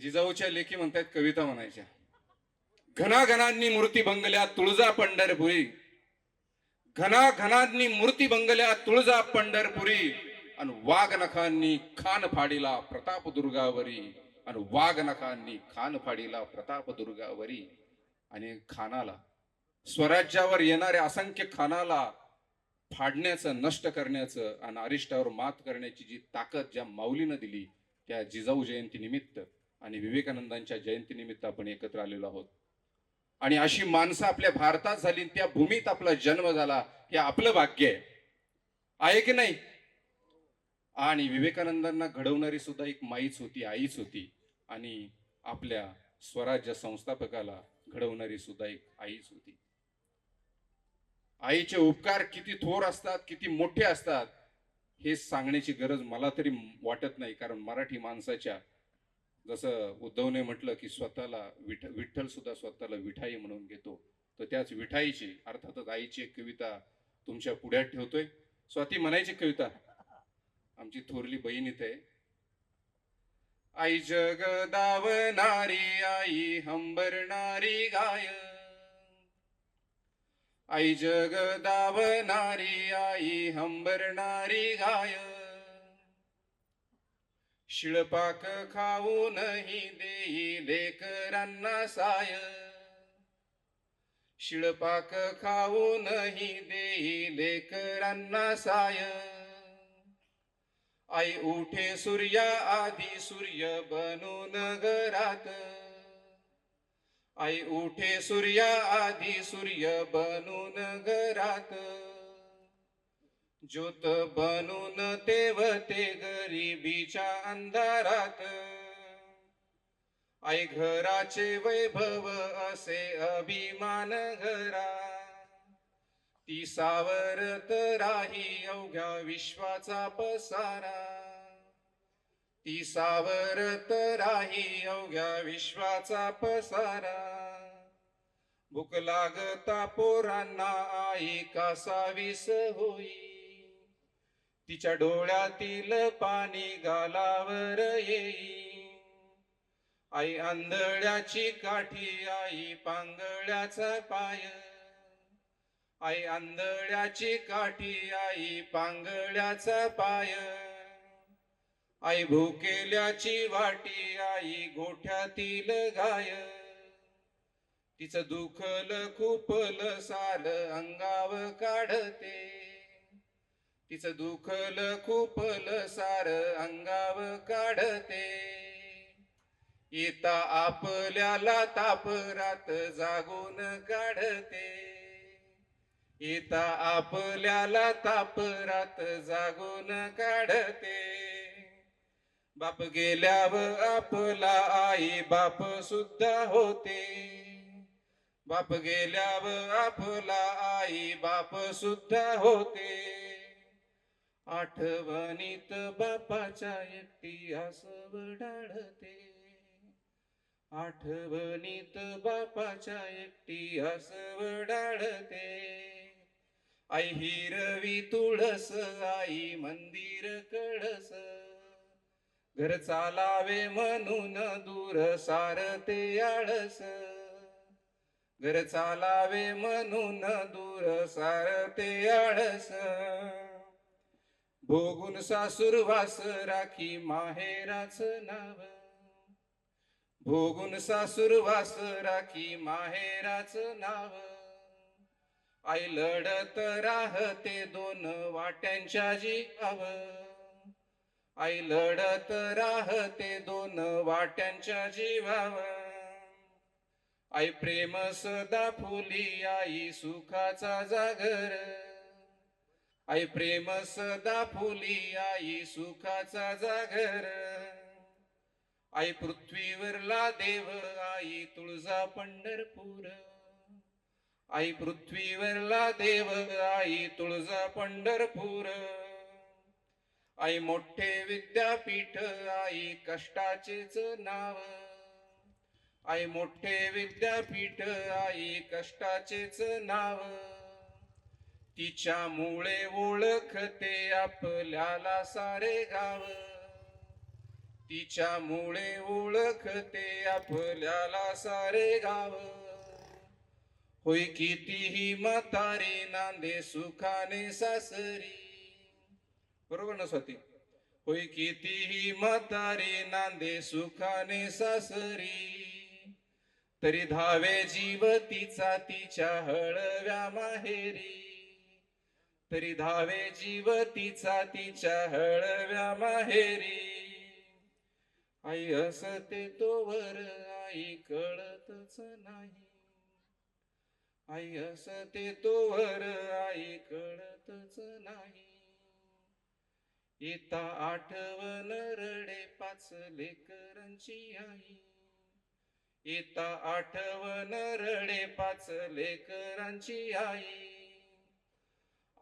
जिजाऊच्या लेखी म्हणतात कविता म्हणायच्या. घनाघनांनी मूर्ती बंगल्या तुळजा पंढरपुरी. घना घनांनी मूर्ती बंगल्या तुळजा पंढरपुरी. आणि वाघ नखांनी खान फाडीला प्रताप दुर्गावरी आणि वाघ नखांनी खान फाडीला प्रताप दुर्गावरी आणि खानाला स्वराज्यावर येणाऱ्या असंख्य खानाला फाडण्याचं नष्ट करण्याचं आणि अरिष्टावर मात करण्याची जी ताकद ज्या माऊलीनं दिली त्या जिजाऊ जयंती निमित्त आणि विवेकानंदांच्या जयंतीनिमित्त आपण एकत्र आलेलो आहोत. आणि अशी माणसं आपल्या भारतात झाली त्या भूमीत आपला जन्म झाला हे आपलं भाग्य आहे. आहे की नाही? आणि विवेकानंदांना घडवणारी सुद्धा एक माईच होती आईच होती. आणि आपल्या स्वराज्य संस्थापकाला घडवणारी सुद्धा एक आईच होती. आईचे उपकार किती थोर असतात किती मोठे असतात हे सांगण्याची गरज मला तरी वाटत नाही कारण मराठी माणसाच्या जसं उद्धवने म्हटलं की स्वतःला विठ विठ्ठल सुद्धा स्वतःला विठाई म्हणून घेतो तर त्याच विठाईची अर्थातच आईची एक कविता तुमच्या पुढ्यात ठेवतोय. स्वाती म्हणायची कविता. आमची थोरली बहीण इथे. आई जगदावनारी आई हंबरणारी गाय आई जगदावनारी आई हंबरणारी गाय शिळपाक खाऊनही देई लेकरांना साय. शिळपाक खाऊनही देई लेकरांना साय. आई उठे सूर्या आधी सूर्य बनून घरात. आई उठे सूर्या आधी सूर्य बनून घरात. ज्योत बनून तेवते गरिबीच्या अंधारात. आई घराचे वैभव असे अभिमान घरा ती सावरत राही अवघ्या विश्वाचा पसारा. ती सावरत राही अवघ्या विश्वाचा पसारा. भूक लागता पोरांना आई कासावीस होई. तिच्या डोळ्यातील पाणी गालावर येई आई आंधळ्याची काठी आई पांगळ्याचा पाय. आई आंधळ्याची काठी आई पांगळ्याचा पाय. आई भुकेल्याची वाटी आई गोठ्यातील गाय तिचं दुखल खुपल साल अंगाव काढते. तिचं दुखल खुपल सार अंगाव काढते. येता आपल्याला तापरात जागून काढते. येता आपल्याला तापरात जागून काढते. बाप गेल्यावर आपला आई बाप सुद्धा होते. बाप गेल्यावर आपला आई बाप सुद्धा होते. आठवणीत बापाच्या एकटी आसव डाळते आठवणीत बापाच्या एकटी आसव डाळते आई हिरवी तुळस आई मंदिर कळस. घर चालावे म्हणून दूर सारते आळस. घर चालावे म्हणून दूर सारते आळस. भोगून सासूरवास राखी माहेराच नाव. भोगून सासूरवास राखी माहेराच नाव. आई लढत राहते दोन वाट्यांच्या जीवाव आई लढत राहते दोन वाट्यांच्या जीवाव आई प्रेम सदा फुली आई सुखाचा जागर. आई प्रेम सदा फुली आई सुखाचा जागर. आई पृथ्वीवरला देव आई तुळजा पंढरपूर. आई पृथ्वीवरला देव आई तुळजा पंढरपूर. आई मोठे विद्यापीठ आई कष्टाचेच नाव. आई मोठे विद्यापीठ आई कष्टाचेच नाव. तिच्यामुळे ओळखते आपल्याला सारे गाव. तिच्यामुळे ओळखते आपल्याला सारे गाव. होय कितीही म्हातारे नांदे सुखाने सासरी. बरोबर ना स्वाती? होय कितीही म्हातारे नांदे सुखाने सासरी. तरी धावे जीव तिचा तिच्या हळव्या माहेरी. तरी धावे जीव तिचा तिच्या हळव्या माहेरी. आई असते तोवर आई कळतच नाही. आई असते तोवर आई कळतच नाही. येता आठवण रडे पाच लेकरांची आई. येता आठवण रडे पाच लेकरांची आई.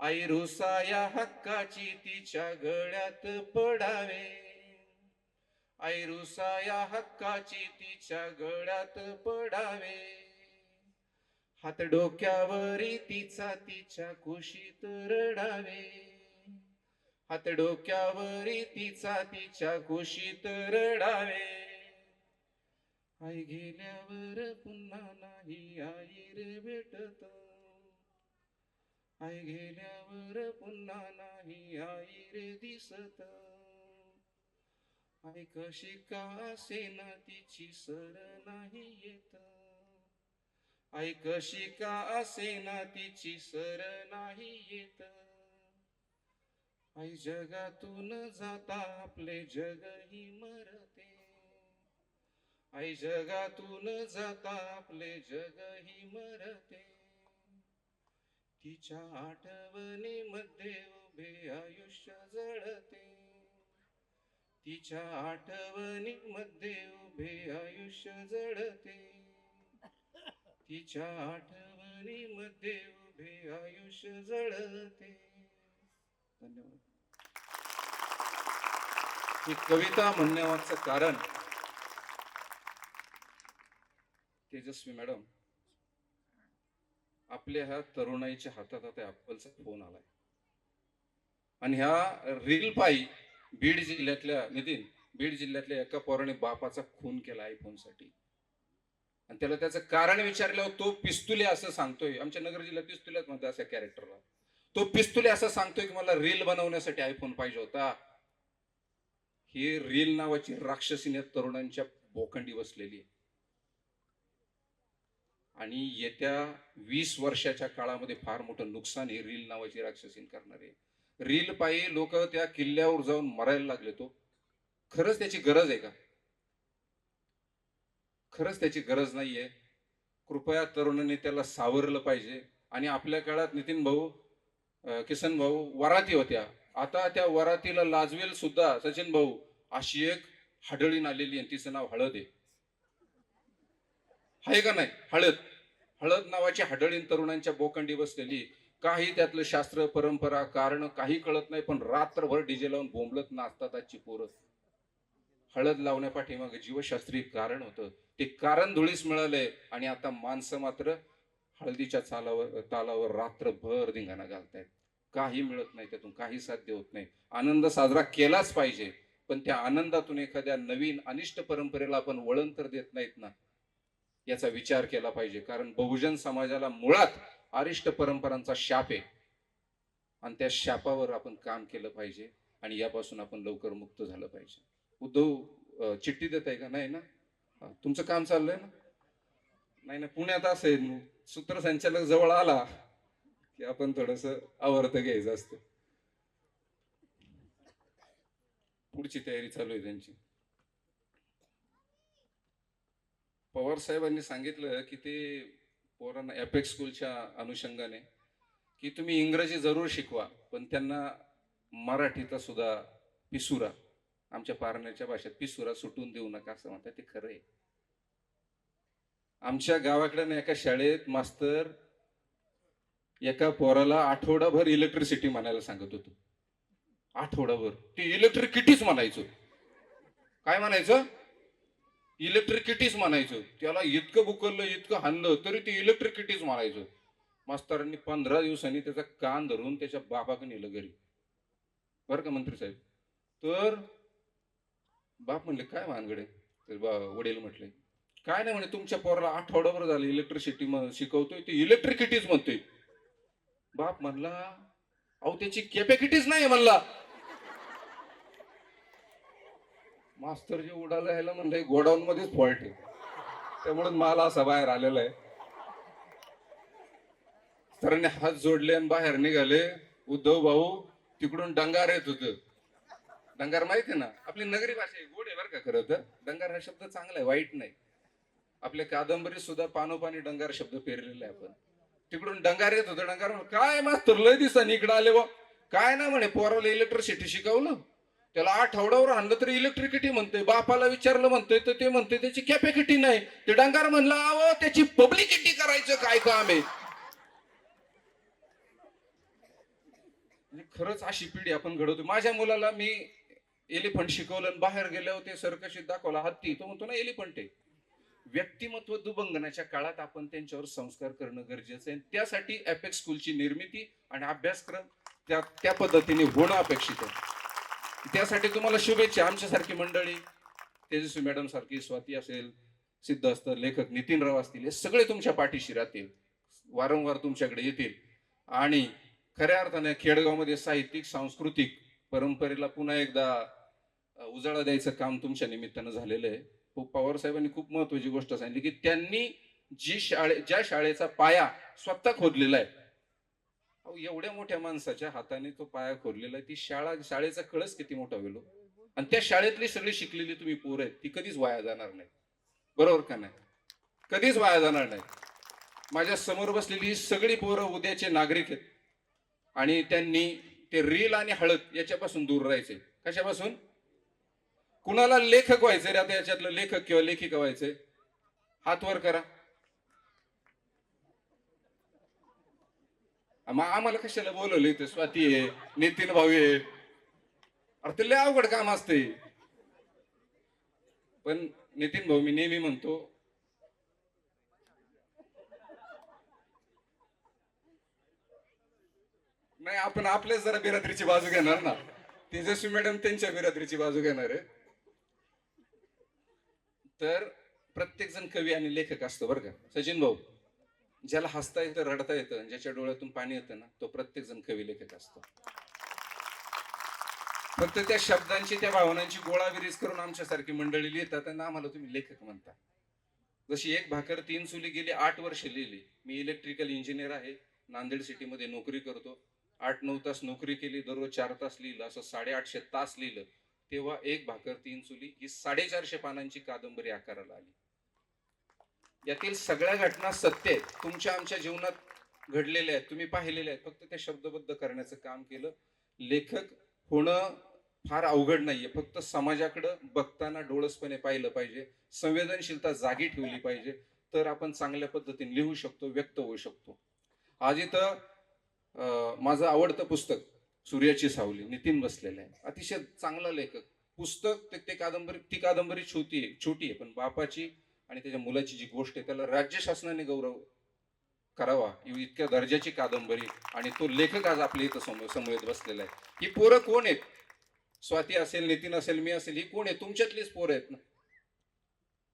आई रुसाया हक्काची तिच्या गळ्यात पडावे. आई रुसाया हक्काची तिच्या गळ्यात पडावे. हात डोक्यावरी तिचा तिच्या कुशीत रडावे. हात डोक्यावरी तिचा तिच्या कुशीत रडावे. आई गेल्यावर पुन्हा नाही आई रे भेटत. आई गेल्यावर पुन्हा नाही आई रे दिसत. आई कशी का असेना तिची सर नाही येत. आई कशी का असेना तिची सर नाही येत. आई जगातून जाता आपले जगही मरते. आई जगातून जाता आपले जगही मरते. तिच्या आठवणीमध्ये उभे आयुष्य जळते. तिच्या आठवणीमध्ये उभे आयुष्य जळते. तिच्या आठवणीमध्ये उभे आयुष्य जळते. धन्यवाद. ही कविता म्हणण्यामागचं कारण तेजस्वी मॅडम आपल्या ह्या तरुणाईच्या हातात आता ऍपलचा फोन आलाय. आणि ह्या रील पायी बीड जिल्ह्यातल्या नितीन बीड जिल्ह्यातल्या एका पोराने बापाचा खून केला आयफोनसाठी. आणि त्याला त्याचं कारण विचारल्यावर तो पिस्तुले असं सांगतोय. आमच्या नगर जिल्ह्यात पिस्तुल्यात म्हणतात अशा कॅरेक्टरला तो पिस्तुले असं सांगतोय की मला रील बनवण्यासाठी आयफोन पाहिजे होता. ही रील नावाची राक्षसीने तरुणांच्या बोखंडी बसलेली आहे. आणि येत्या वीस वर्षाच्या काळामध्ये फार मोठं नुकसान हे रील नावाची राक्षसीन करणार. आहे रील पायी लोक त्या किल्ल्यावर जाऊन मरायला लागले तो. खरंच त्याची गरज आहे का? खरंच त्याची गरज नाहीये. कृपया तरुणाने त्याला सावरलं पाहिजे. आणि आपल्या काळात नितीन भाऊ किसन भाऊ वराती होत्या. आता त्या वरातीला लाजवेल सुद्धा सचिन भाऊ. अशी एक हडळीन आलेली आणि तिचं नाव हळद आहे. आहे का नाही? हळद. हळद नावाची हडळीन तरुणांच्या बोकंडी बसलेली. काही त्यातलं शास्त्र परंपरा कारण काही कळत नाही पण रात्रभर डीजे लावून बोंबलत नाचतात आजची पोरं. हळद लावण्यापाठीमागे जीवशास्त्रीय कारण होतं. ते कारण धुळीस मिळालंय आणि आता माणसं मात्र हळदीच्या चालावर तालावर रात्रभर धिंगाणा घालतायत. काही मिळत नाही त्यातून काही साध्य होत नाही. आनंद साजरा केलाच पाहिजे पण त्या आनंदातून एखाद्या नवीन अनिष्ट परंपरेला आपण वळण तर देत नाहीत ना. याचा विचार केला पाहिजे. कारण बहुजन समाजाला मुळात अरिष्ट परंपरांचा शाप आहे. आणि त्या शापावर आपण काम केलं पाहिजे आणि यापासून आपण लवकर मुक्त झालं पाहिजे. उद्धव चिठ्ठी देत आहे का? नाही ना? तुमचं काम चाललंय ना? नाही ना पुण्यात असेल. सूत्रसंचालक जवळ आला की आपण थोडस आवर्त घ्यायचं असतं. पुढची तयारी चालू आहे त्यांची. पवार साहेबांनी सांगितलं की ते पोरांना एपेक्स स्कूलच्या अनुषंगाने की तुम्ही इंग्रजी जरूर शिकवा पण त्यांना मराठीचा सुद्धा पिसुरा आमच्या पारण्याच्या भाषेत पिसुरा सुटून देऊ नका असं म्हणतात ते खरं आहे. आमच्या गावाकडे ना एका शाळेत मास्तर एका पोराला आठवडाभर इलेक्ट्रिसिटी म्हणायला सांगत होतो. आठवडाभर. ते इलेक्ट्रिकिटीच म्हणायचो. काय म्हणायचं? इलेक्ट्रिकिटीच म्हणायचं. त्याला इतकं बुकललं इतकं हाणलं तरी ते इलेक्ट्रिकिटीच म्हणायचं. मास्तरांनी पंधरा दिवसांनी त्याचा कान धरून त्याच्या बाबाकडे नेलं घरी. बरं का मंत्री साहेब? तर बाप म्हणले काय भानगडे? तर बा वडील म्हटले काय नाही म्हणे तुमच्या पोराला आठवडाभर झालं इलेक्ट्रिसिटी शिकवतोय ते इलेक्ट्रिसिटीच म्हणतोय. बाप म्हणला अहो त्याची कॅपॅसिटीच नाही म्हणला. मास्तर जे उडाला ह्याला म्हणलंय गोडाऊन मध्येच फॉल्ट आहे. त्यामुळे माल असा बाहेर आलेला आहे. सरांनी हात जोडले आणि बाहेर निघाले. उद्धव भाऊ तिकडून डंगार येत होत. डंगार माहिती आहे ना? आपली नगरी भाषा आहे गोड आहे बरं का खरं तर. डंगार हा शब्द चांगला आहे वाईट नाही. आपल्या कादंबरीत सुद्धा पानोपानी डंगार शब्द पेरलेला आहे आपण. तिकडून डंगार येत होतं डंगार काय मास्तर लय दिसा इकडे आले बा. काय ना म्हणे पोराला इलेक्ट्रिसिटी शिकवलं. त्याला आठवड्यावर आणलं तरी इलेक्ट्रिसिटी म्हणतोय बापाला विचारलं म्हणतोय तर ते म्हणते त्याची कॅपॅसिटी नाही. ते डंगार म्हणलं अहो त्याची पब्लिसिटी करायचं काय काम आहे? खरंच अशी पिढी आपण घडवतो माझ्या मुलाला मी एलिफंट शिकवलं आणि बाहेर गेल्यावर ते सर्कशीत दाखवला हत्ती. तो म्हणतो ना एलिफंट आहे. व्यक्तिमत्व दुभंगनाच्या काळात आपण त्यांच्यावर संस्कार करणं गरजेचं आहे. त्यासाठी एपेक्स स्कूलची निर्मिती आणि अभ्यासक्रम त्या त्या पद्धतीने होणं अपेक्षित आहे. त्यासाठी तुम्हाला शुभेच्छा आमच्यासारखी मंडळी. तेजस्वी मॅडम सारखी स्वाती असेल सिद्ध असतं लेखक नितीनराव असतील हे सगळे तुमच्या पाठीशी राहतील. वारंवार तुमच्याकडे येतील. आणि खऱ्या अर्थाने खेडगावमध्ये साहित्यिक सांस्कृतिक परंपरेला पुन्हा एकदा उजाळा द्यायचं काम तुमच्या निमित्तानं झालेलं आहे. खूप पवार साहेबांनी खूप महत्वाची गोष्ट सांगितली की त्यांनी जी शाळे ज्या शाळेचा पाया स्वतः खोदलेला आहे अहो, एवढ्या मोठ्या माणसाच्या हाताने तो पाया खोरलेला आहे. ती शाळा शाळेचा कळस किती मोठा होईल आणि त्या शाळेतली सगळी शिकलेली तुम्ही पोरं आहेत ती कधीच वाया जाणार नाही बरोबर का नाही? कधीच वाया जाणार नाही माझ्यासमोर बसलेली ही सगळी पोरं उद्याचे नागरिक आहेत. आणि त्यांनी ते रील आणि हळद याच्यापासून दूर राहायचे. कशापासून? कुणाला लेखक व्हायचंय रे आता याच्यातलं लेखक किंवा लेखिका व्हायचंय हात वर करा. मग आम्हाला कशाला बोलवलं इथे? स्वाती आहे नितीन भाऊ आहे. अरे ते लय अवघड काम असते पण नितीन भाऊ मी नेहमी म्हणतो नाही आपण आपल्याच जरा बिरादरीची बाजू घेणार ना. तेजस्वी मॅडम त्यांच्या बिरादरीची बाजू घेणार आहे. तर प्रत्येक जण कवी आणि लेखक असतो बरं का? सचिन भाऊ. ज्याला हसता येतं रडता येतं ज्याच्या डोळ्यातून पाणी येतं ना तो प्रत्येक जण कवी लेखक असतो. फक्त त्या शब्दांची त्या भावनांची गोळाविरीज करून आमच्यासारखी मंडळी लिहितात आणि आम्हाला तुम्ही लेखक म्हणता. जशी एक भाकर तीन चुली गेली आठ वर्ष लिहिली. मी इलेक्ट्रिकल इंजिनियर आहे नांदेड सिटीमध्ये नोकरी करतो. आठ नऊ तास नोकरी केली दररोज चार तास लिहिलं असं साडेआठशे तास लिहिलं. तेव्हा एक भाकर तीन चुली ही साडेचारशे पानांची कादंबरी आकाराला आली. यातील सगळ्या घटना सत्य आहेत. तुमच्या आमच्या जीवनात घडलेल्या आहेत. तुम्ही पाहिलेल्या आहेत. फक्त त्या शब्दबद्ध करण्याचं काम केलं. लेखक होणं फार अवघड नाहीये. फक्त समाजाकडं बघताना डोळसपणे पाहिलं पाहिजे. संवेदनशीलता जागी ठेवली पाहिजे. तर आपण चांगल्या पद्धतीने लिहू शकतो व्यक्त होऊ शकतो. आज इथं माझं आवडतं पुस्तक सूर्याची सावली नितीन बसलेलं आहे. अतिशय चांगला लेखक. पुस्तक ते- ते कादंबरी ती कादंबरी छोटी आहे छोटी आहे पण बापाची आणि त्याच्या मुलाची जी गोष्ट आहे त्याला राज्य शासनाने गौरव करावा. इतक्या दर्जाची कादंबरी आणि तो लेखक आज आपल्या इथं समोर समवेत बसलेला आहे. ही पोरं कोण आहेत? स्वाती असेल नितीन असेल मी असेल ही कोण आहे तुमच्यातलीच पोरं आहेत ना.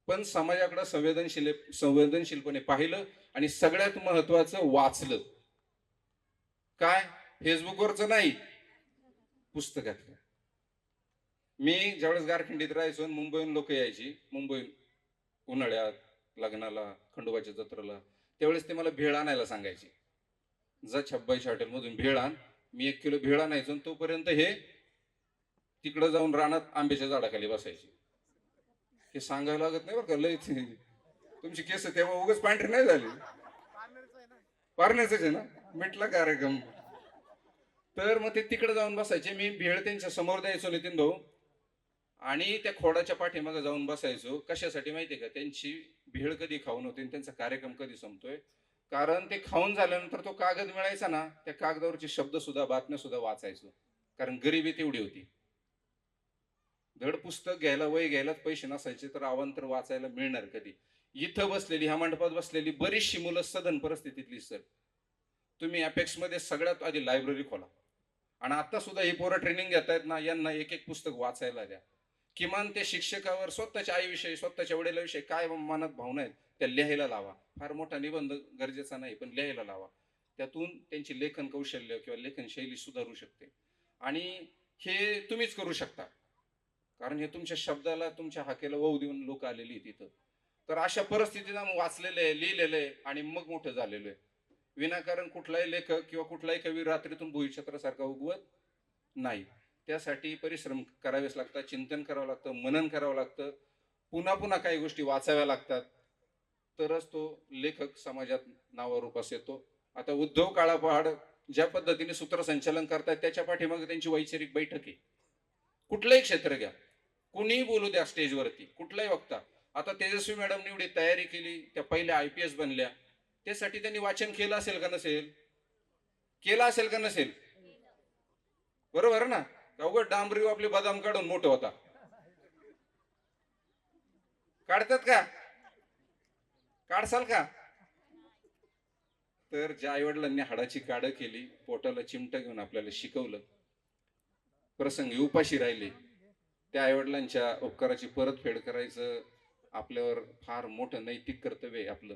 पण समाजाकडे संवेदनशील संवेदनशीलपणे पाहिलं आणि सगळ्यात महत्वाचं वाचलं. काय? फेसबुकवरच नाही. पुस्तकातलं. मी ज्यावेळेस गारखंडीत राहायचो आणि मुंबईहून लोक यायची मुंबईहून उन्हाळ्यात लग्नाला खंडोबाच्या जत्रेला त्यावेळेस ते मला भेळ आणायला सांगायचे. जा छब्बाईच्या हॉटेलमधून भेळ आण. मी एक किलो भेळ आणायचो आणि तोपर्यंत हे तिकडं जाऊन रानात आंब्याच्या झाडाखाली बसायचे. हे सांगायला लागत नाही बरं का लय तुमची केस तेव्हा उगाच पांढरी नाही झाली. पारण्याच आहे ना? मिटला कार्यक्रम तर मग ते तिकडे जाऊन बसायचे. मी भेळ त्यांच्यासमोर द्यायचो नितीन भाऊ. आणि त्या खोडाच्या पाठीमागे जाऊन बसायचो. कशासाठी माहितीये का? त्यांची भेळ कधी खाऊन होते आणि त्यांचा कार्यक्रम कधी संपतोय? कारण ते खाऊन झाल्यानंतर तो कागद मिळायचा ना त्या कागदावरचे शब्द सुद्धा बातम्या सुद्धा वाचायचो. कारण गरिबी तेवढी होती. धड पुस्तक घ्यायला वय घ्यायलाच पैसे नसायचे तर अवांतर वाचायला मिळणार कधी? इथं बसलेली ह्या मंडपात बसलेली बरीचशी मुलं सदन परिस्थितीतली सर. तुम्ही अपेक्समध्ये सगळ्यात आधी लायब्ररी खोला. आणि आता सुद्धा ही पोरं ट्रेनिंग घेतायत ना यांना एक एक पुस्तक वाचायला द्या. किमान ते शिक्षकावर स्वतःच्या आईविषयी स्वतःच्या वडिलाविषयी काय मनात भावना आहेत त्या लिहायला लावा. फार मोठा निबंध गरजेचा नाही पण लिहायला लावा. त्यातून त्यांची लेखन कौशल्य किंवा लेखन शैली सुधारू शकते. आणि हे तुम्हीच करू शकता. कारण हे तुमच्या शब्दाला तुमच्या हाकेला वाहू देऊन लोक आलेली आहेत तिथं तर अशा परिस्थितीत आम्ही वाचलेलं आहे लिहिलेलं आहे आणि मग मोठं झालेलं आहे. विनाकारण कुठलाही लेखक किंवा कुठलाही कवी रात्रीतून भुईछत्रासारखा उगवत नाही. त्यासाठी परिश्रम करावेच लागतात चिंतन करावं लागतं मनन करावं लागतं. पुन्हा पुन्हा काही गोष्टी वाचाव्या लागतात. तरच तो लेखक समाजात नावारूपास येतो. आता उद्धव काळापहाड ज्या पद्धतीने सूत्रसंचालन करतात त्याच्या पाठीमागे त्यांची वैचारिक बैठक आहे. कुठलंही क्षेत्र घ्या. कुणीही बोलू द्या स्टेजवरती. कुठलाही वक्ता. आता तेजस्वी मॅडम एवढी तयारी केली त्या पहिल्या आय पी एस बनल्या. त्यासाठी त्यांनी वाचन केलं असेल का नसेल? केलं असेल का नसेल? बरोबर ना? अवघड डांबरी आपले बदाम काढून मोठं होता. काढतात का? काढसाल का? तर ज्या आईवडिलांनी हाडाची काढ केली पोटाला चिमटा घेऊन आपल्याला शिकवलं प्रसंगी उपाशी राहिले त्या आईवडिलांच्या उपकाराची परतफेड करायचं आपल्यावर फार मोठं नैतिक कर्तव्य आहे आपलं.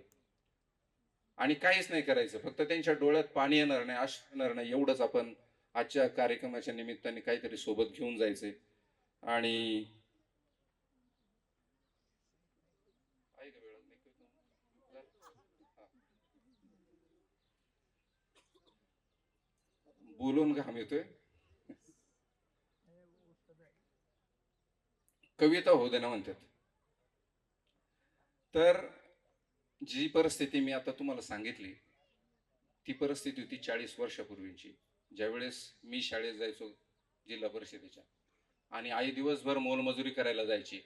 आणि काहीच नाही करायचं फक्त त्यांच्या डोळ्यात पाणी येणार नाही आश येणार नाही एवढंच आपण आजच्या कार्यक्रमाच्या निमित्ताने काहीतरी सोबत घेऊन जायचे आणि बोलून घाम येतोय. कविता होऊ देणं म्हणतात. तर जी परिस्थिती मी आता तुम्हाला सांगितली ती परिस्थिती होती चाळीस वर्षापूर्वीची. ज्यावेळेस मी शाळेत जायचो जिल्हा परिषदेच्या. आणि आई दिवसभर मोलमजुरी करायला जायची.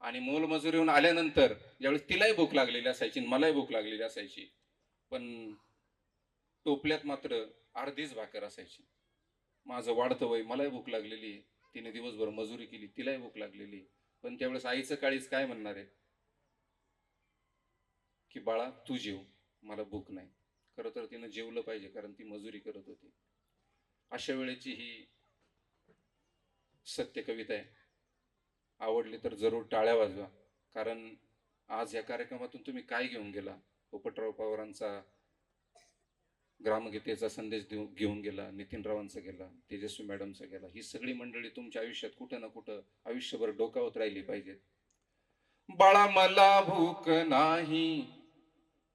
आणि मोलमजुरीहून आल्यानंतर ज्यावेळेस तिलाही भूक लागलेली असायची आणि मलाही भूक लागलेली असायची. पण टोपल्यात मात्र अर्धीच भाकर असायची. माझं वाढतं वय मलाही भूक लागलेली आहे. तिने दिवसभर मजुरी केली तिलाही भूक लागलेली पण त्यावेळेस आईचं काळीच काय म्हणणार आहे? की बाळा तू जेव. मला भूक नाही. खरं तर तिनं जेवलं पाहिजे कारण ती मजुरी करत होती. अशा वेळेची ही सत्य कविता आहे. आवडली तर जरूर टाळ्या वाजवा. कारण आज या कार्यक्रमातून तुम्ही काय घेऊन गेला? पोपटराव पवारांचा ग्रामगीतेचा संदेश देऊ घेऊन गेला नितीनरावांचा गेला तेजस्वी मॅडमचा गेला. ही सगळी मंडळी तुमच्या आयुष्यात कुठं ना कुठं आयुष्यभर डोकावत राहिली पाहिजेत. बाळा मला भूक नाही.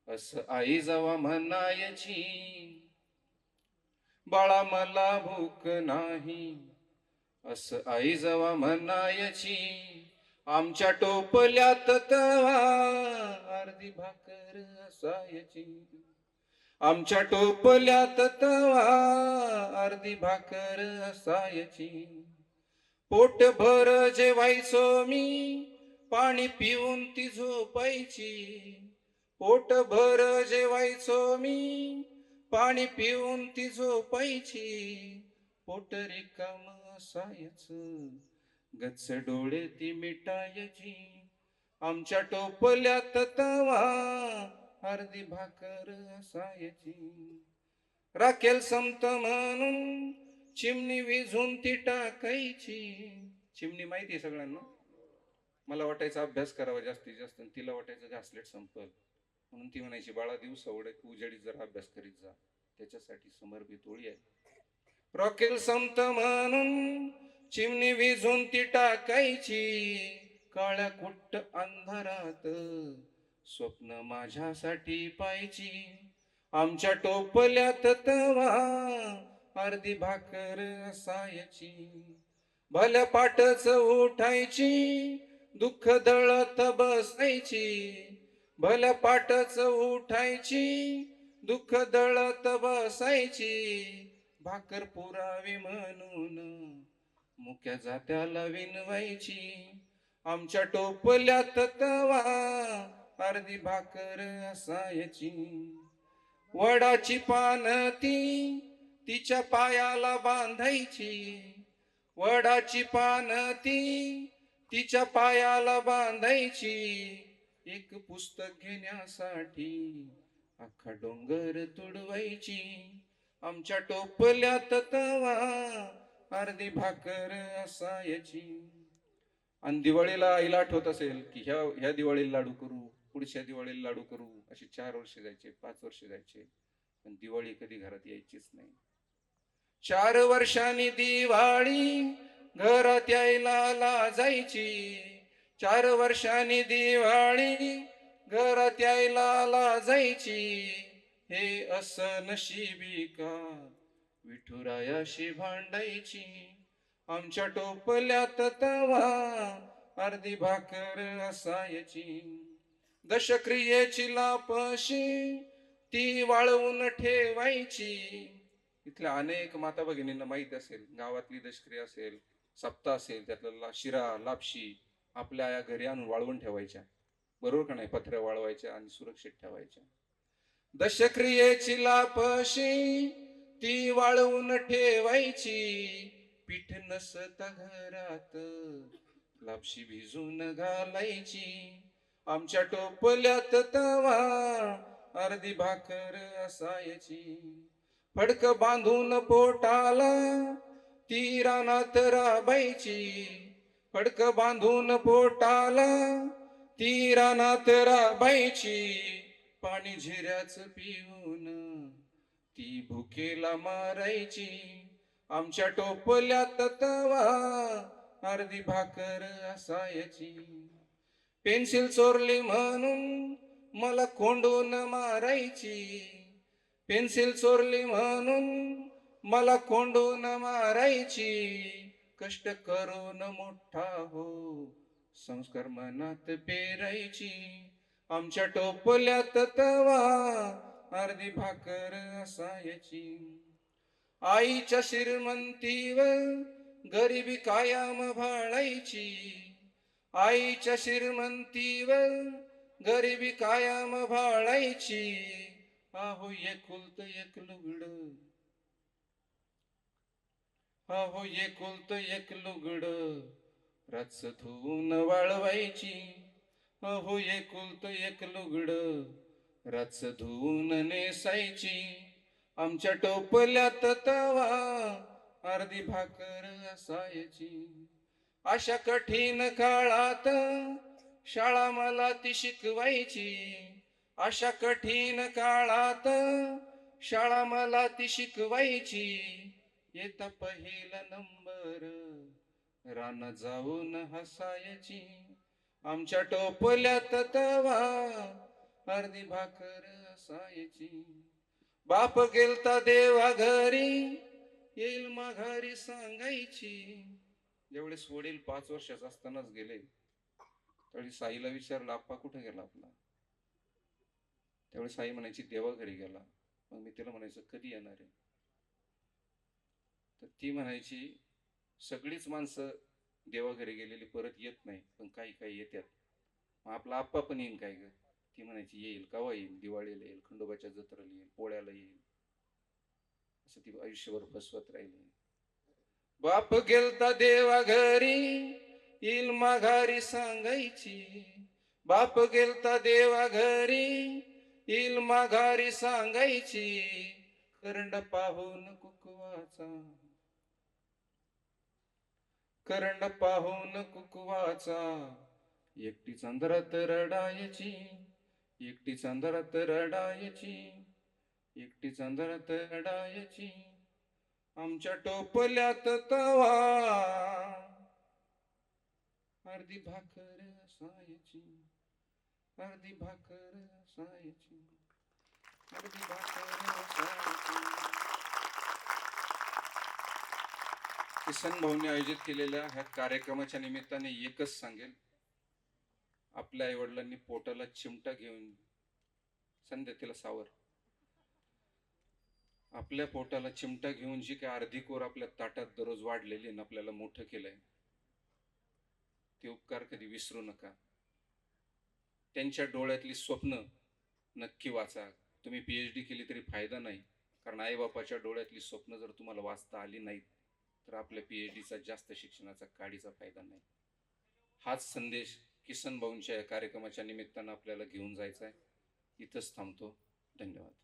असं आई जवा म्हणायची. बाळा मला भूक नाही. असं आई जवा म्हणायची आमच्या टोपल्यात तवा अर्धी भाकर असायची. आमच्या टोपल्यात तवा अर्धी भाकर असायची. पोट भर जेवायचो मी पाणी पिऊन ती झोपायची. पोट भर जेवायचो मी पाणी पिऊन ती झोपायची. पोट रिकाम असायच गच्च डोळे ती मिटायची. आमच्या टोपल्यात तवा अर्धी भाकर असायची. राखेल संत म्हणून चिमणी विझून ती टाकायची. चिमणी माहिती आहे सगळ्यांना? मला वाटायचा अभ्यास करावा जास्तीत जास्त आणि तिला वाटायचं घासलेट संपल. म्हणून ती म्हणायची बाळा दिवस उजेडीत जरा अभ्यास करीत जा. त्याच्यासाठी समर्पित ओळी आहे. रॉकेल संत म्हणून चिमणी विझून ती टाकायची. काळ्या कुट्ट अंधारात स्वप्न माझ्यासाठी पाहिची आमच्या टोपल्यात तवा अर्धी भाकर असायची. भल्या पाटच उठायची दुःख दळत बसायची. भल पाटच उठायची दुःख दळत बसायची. भाकर पुरावी म्हणून मुक्या जात्याला विनवायची. आमच्या टोपल्यात तवा अर्धी भाकर असायची. वडाची पान ती तिच्या पायाला बांधायची. वडाची पान ती तिच्या पायाला बांधायची. एक पुस्तक घेण्यासाठी अख्खा डोंगर तुडवायची. आमच्या टोपल्यात तवा अर्धी भाकर असायची. आणि दिवाळीला आईला आठवत असेल की ह्या ह्या दिवाळीला लाडू करू पुढच्या दिवाळीला लाडू करू असे चार वर्ष जायचे पाच वर्ष जायचे. पण दिवाळी कधी घरात यायचीच नाही. चार वर्षांनी दिवाळी घरात यायला लाजायची. चार वर्षांनी दिवाळी घरात यायला लाजायची. हे असं नशिबी का विठुरायाशी भांडायची. आमच्या टोपल्यात तवा अर्धी भाकर असायची. दशक्रियेची लापशी ती वाळवून ठेवायची. इथल्या अनेक माता भगिनींना माहीत असेल गावातली दशक्रिया असेल सप्ता असेल त्यातला शिरा लापशी आपल्या या घरी आणून वाळवून ठेवायच्या. बरोबर का नाही? पत्र्या वाळवायच्या आणि सुरक्षित ठेवायच्या. दशक्रियेची लापशी ती वाळवून ठेवायची. पीठ नसता घरात. लापशी भिजून घालायची. आमच्या टोपल्यात तवा अर्धी भाकर असायची. फडक बांधून पोटाला ती रानात राबायची. फडक बांधून पोटाला ती रानात राबायची. पाणी झिऱ्याच पिऊन ती भुकेला मारायची. आमच्या टोपल्यात तवा अर्धी भाकर असायची. पेन्सिल चोरली म्हणून मला कोंडून मारायची. पेन्सिल चोरली म्हणून मला कोंडून मारायची. कष्ट करून मोठा हो. संस्कार मनात पेरायची. आमच्या टोपल्यात तवा अर्धी भाकर असायची. आईच्या श्रीमंतीवर गरिबी कायम भाळायची आईच्या श्रीमंतीवर गरिबी कायम भाळायची आहो एकुलत एक लुगड. अहो एकुलत एक लुगड. रच धुवून वाळवायची. अहो एकुलत एक लुगड. रच धुवून नेसायची. आमच्या टोपल्यात तवा अर्धी भाकर असायची. अशा कठीण काळात शाळा मला ती शिकवायची. अशा कठीण काळात शाळा मला ती शिकवायची. येता पहिला नंबर. रान जाऊन हसायची. आमच्या टोपल्यात तवा अर्धी भाकर असायची बाप गेलता देवा घरी येईल माघारी सांगायची. ज्यावेळेस वडील पाच वर्षाचा असतानाच गेले त्यावेळी साईला विचारलं आप्पा कुठे गेला आपला? त्यावेळी साई म्हणायची देवा घरी गेला. मग मी तिला म्हणायचं कधी येणार आहे? तर ती म्हणायची सगळीच माणसं देवाघरी गेलेली परत येत नाही पण काही काही येतात मग आपला आप्पा पण येईन काय ग? ती म्हणायची येईल केव्हा येईल दिवाळीला येईल खंडोबाच्या जत्राला येईल पोळ्याला येईल. असं ती आयुष्यभर फसवत राहिली. बाप गेलता देवा घरी येईल माघारी सांगायची. बाप गेलता देवा घरी येईल माघारी सांगायची. करंड पाहून कुकवाचा करंड पाहून कुकवाचा. एकटी चंद्रात रडायची एकटी चंद्रात रडायची एकटी चंद्रात रडायची. आमच्या टोपल्यात तवा. अर्धी भाकर असायची अर्धी भाकर असायची. अर्धी भाकर असायची किसन भाऊने आयोजित केलेल्या ह्या कार्यक्रमाच्या निमित्ताने एकच सांगेल आपल्या आई वडिलांनी पोटाला चिमटा घेऊन संध्यातीला सावर. आपल्या पोटाला चिमटा घेऊन जी काय अर्धी कोर आपल्या ताटात दररोज वाढलेली आणि आपल्याला मोठं केलंय ते उपकार कधी विसरू नका. त्यांच्या डोळ्यातली स्वप्न नक्की वाचा. तुम्ही पीएच डी केली तरी फायदा नाही कारण आईबापाच्या डोळ्यातली स्वप्न जर तुम्हाला वाचता आली नाहीत तर आपल्या पीएच डीचा जास्त शिक्षणाचा काडीचा फायदा नाही. हाच संदेश किसन भाऊंच्या या कार्यक्रमाच्या निमित्तानं आपल्याला घेऊन जायचा आहे इथंच थांबतो. धन्यवाद.